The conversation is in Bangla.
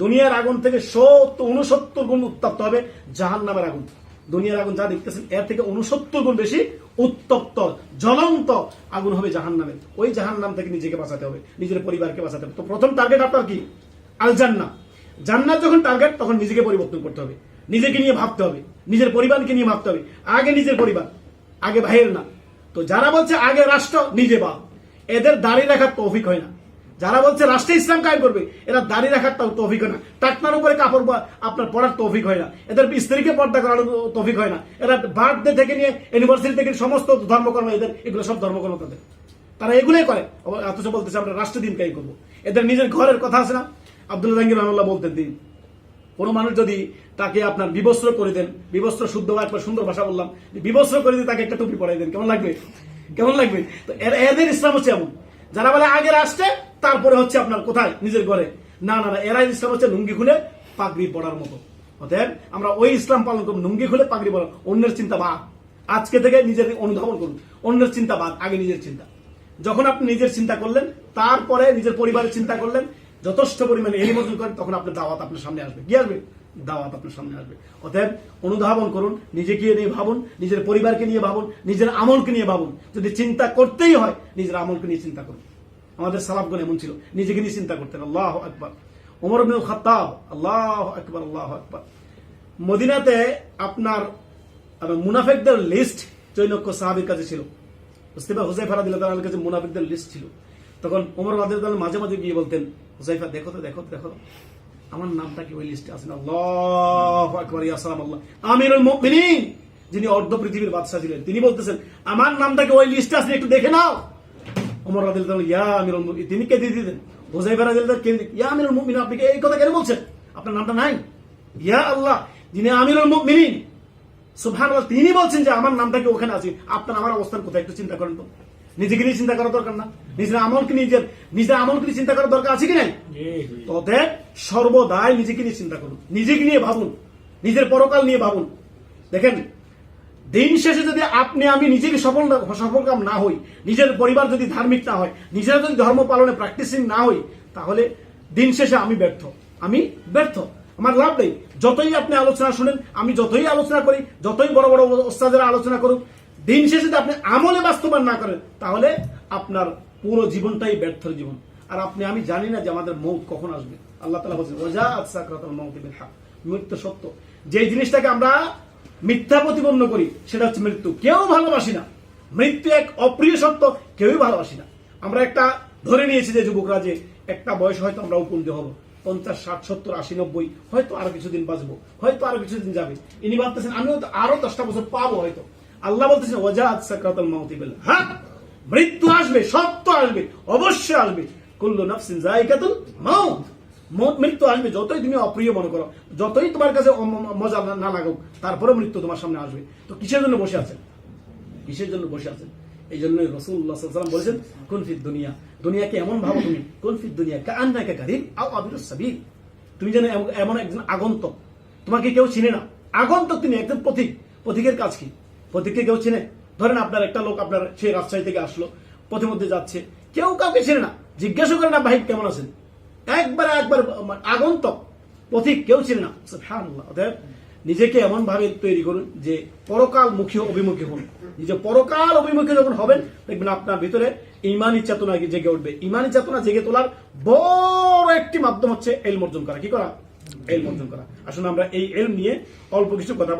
দুনিয়ার আগুন থেকে সত্তর উনসত্তর গুণ উত্তপ্ত হবে জাহান নামের আগুন দুনিয়ার আগুন যা দেখতেছেন, এর থেকে উনসত্তর গুণ বেশি উত্তপ্ত, জ্বলন্ত আগুন হবে জাহান নামের ওই জাহান নাম থেকে নিজেকে বাঁচাতে হবে, নিজের পরিবারকে বাঁচাতে হবে। তো প্রথম টার্গেট আপনার কি? আল জান্না জান্নাত যখন টার্গেট তখন নিজেকে পরিবর্তন করতে হবে। নিজেকে নিয়ে ভাবতে হবে। নিজের পরিবারকে নিয়ে ভাবতে হবে। আগে নিজের পরিবার, আগে ভাইয়ের না তো যারা বলছে, আগে রাষ্ট্র, নিজে বাপ। এদের দাঁড়িয়ে রাখার তৌফিক হয় না। যারা বলছে রাষ্ট্রে ইসলাম কায়েম করবে, এরা দাঁড়িয়ে রাখার তাও তৌফিক হয় না। টাকনার উপরে কাপড় আপনার পড়ার তৌফিক হয় না। এদের স্ত্রীকে পর্দা করার তৌফিক হয় না। এরা বার্থডে থেকে নিয়ে ইউনিভার্সিটি থেকে সমস্ত ধর্মকর্ম এদের, এগুলো সব ধর্মকর্ম তাদের। তারা এগুলোই করে। অথচ বলতেছে আমরা রাষ্ট্র দিন কাই করব। এদের নিজের ঘরের কথা আছে না? আব্দুল জাহাঙ্গীর রহমাল্লাহ বলতেন দিন কোনো মানুষ যদি তাকে আপনার বিবস্ত্র করে দেন, বিবস্ত্র শুদ্ধ বা একবার সুন্দর ভাষা বললাম, বিবস্ত্র করে দিয়ে তাকে একটা টুপি পড়াই দেন, কেমন লাগবে? কেমন লাগবে? তো এদের ইসলাম হচ্ছে এমন। যারা বলে আগে আসছে, তারপরে হচ্ছে আপনার কোথায়? নিজের ঘরে। না না না এরা ইসলাম হচ্ছে লুঙ্গি খুলে পাগড়ি পড়ার মতো। অতএব আমরা ওই ইসলাম পালন করব, লুঙ্গি খুলে পাগড়ি পড়া অন্যের চিন্তা বাদ। আজকে থেকে নিজের অনুধাবন করুন। অন্যের চিন্তা বাদ, আগে নিজের চিন্তা। যখন আপনি নিজের চিন্তা করলেন, তারপরে নিজের পরিবারের চিন্তা করলেন যথেষ্ট পরিমাণে এলিমোশন করেন, তখন আপনার দাওয়াত আপনার সামনে আসবে। কি আসবে? দাওয়াত আপনার সামনে আসবে। অতএব অনুধাবন করুন, নিজেকে নিয়ে ভাবুন, নিজের পরিবারকে নিয়ে ভাবুন, নিজের আমলকে নিয়ে ভাবুন। যদি চিন্তা করতেই হয়, নিজের আমলকে নিয়ে চিন্তা করুন। আমাদের সালাফগণ এমন ছিল, নিজেকে নিয়ে চিন্তা করতেন। আল্লাহ আকবর। ওমর ইবনুল খাত্তাব, আল্লাহ আকবর আল্লাহ আকবর। মদিনাতে আপনার মুনাফেকদের লিস্ট চৈনক্য সাহাবির কাছে ছিল। মুস্তিফা হুসাইফা তাআলার কাছে মুনাফিকদের লিস্ট ছিল। তখন ওমর রাদিল্লাহ মাঝে মাঝে গিয়ে বলতেন হুসাইফা দেখো তো, দেখো দেখো আমার নামটা কি ওই লিস্টে আছে না? আল্লাহু আকবার আমিরুল মুমিনিন, যিনি অর্ধ পৃথিবীর বাদশা ছিলেন। তিনি বলতেছেন, আমার নামটা কি ওই লিস্টে আছে? একটু দেখে নাও। ওমর রাদিল্লাহ ইয়া আমিরুল মুমিনিন। তিনি কে দিয়ে দিতেন হুসাইফা রাদিল্লাহ কে ইয়া আমিরুল মুমিনিন, আপনি এই কথা কেন বলছেন? আপনার নামটা নাই। ইয়া আল্লাহ, যিনি আমিরুল মুমিনিন। সুবহান তিনি বলছেন যে, আমার নামটা কি ওখানে আছে? আপনার, আমার অবস্থান কোথায়? একটু চিন্তা করেন তো। নিজেকে নিয়ে চিন্তা করার দরকার না। নিজের আমলকে নিজের নিজের আমলকে নিয়ে চিন্তা করার দরকার আছে কি নাই? অতএব সর্বদাই নিজেকে নিয়ে চিন্তা করুন। নিজেকে নিয়ে ভাবুন। নিজের পরকাল নিয়ে ভাবুন। দেখেন দিন শেষে যদি আপনি আমি নিজেকে সফল না- সফল কাম না হই নিজের পরিবার যদি ধার্মিক না হয় নিজেরা যদি ধর্ম পালনে প্র্যাকটিসিং না হই তাহলে দিন শেষে আমি ব্যর্থ। আমি ব্যর্থ। আমার লাভ নেই। যতই আপনি আলোচনা শুনেন আমি যতই আলোচনা করি যতই বড় বড় ওস্তাদেরা আলোচনা করুক দিন শেষে আপনি আমলে বাস্তবায়ন না করেন, তাহলে আপনার পুরো জীবনটাই ব্যর্থ জীবন। আর আপনি, আমি জানি না যে আমাদের মৌত কখন আসবে। আল্লাহ তালা বলছেন ওজা আসাকরাতুল মৃত্যু সত্য। যে জিনিসটাকে আমরা মিথ্যা প্রতিপন্ন করি, সেটা হচ্ছে মৃত্যু। কেউ ভালোবাসি না। মৃত্যু এক অপ্রিয় সত্য, কেউই ভালোবাসি না। আমরা একটা, ধরে নিয়েছি যে যুবকরা যে একটা বয়স হয়তো আমরা উপনীত হব। পঞ্চাশ, ষাট, সত্তর, আশি, নব্বই, হয়তো আরও কিছুদিন বাঁচবো, হয়তো আরও কিছুদিন যাবে। ইনি ভাবতেছেন আমি হয়তো আরও দশটা বছর পাবো হয়তো। আল্লাহ বলতেছেন ওজাত সাকরাতুল মাউতি বিল হক মৃত্যু আসবে, সত্য আসবে, অবশ্যই আসবে। কুল্লু নাফসিন জায়গাতুল মাউত। মৃত্যু আসবে যতই তুমি অপ্রিয় মনে করো, যতই তোমার কাছে মজা না- লাগুক তারপরে মৃত্যু তোমার সামনে আসবে। তো কিসের জন্য বসে আছেন? কিসের জন্য বসে আছেন? এই জন্য রসুল্লাহ সাল্লাম বলেছেন, কোন ফির দুনিয়া। দুনিয়াকে এমন ভাবো তুমি, কোন ফির দুনিয়া কা আন্না আও আবির সাবিল তুমি যেন এমন একজন আগন্তক। তোমাকে কেউ চিনে না। আগন্তক তুমি একজন পথিক। পথিকের কাজ কি? পথিককে কেউ চিনে? ধরেন আপনার একটা লোক আপনার সেই রাজশাহী থেকে আসলো পথে মধ্যে যাচ্ছে। কেউ কাউকে চেনে না। জিজ্ঞাসা করে না, ভাই, কেমন আছেন? একবার একবার আগন্তক পথিক কেউ চিনে না। অতএব নিজেকে এমন ভাবে তৈরি করুন যে পরকাল মুখী অভিমুখী হন। নিজে পরকাল অভিমুখী যখন হবেন, দেখবেন আপনার ভিতরে ইমানি চেতনা জেগে উঠবে। ইমানি চেতনা জেগে তোলার বড় একটি মাধ্যম হচ্ছে এলম অর্জন করা। কি করা? এলম অর্জন করা। আসলে আমরা এই এলম নিয়ে অল্প কিছু কথা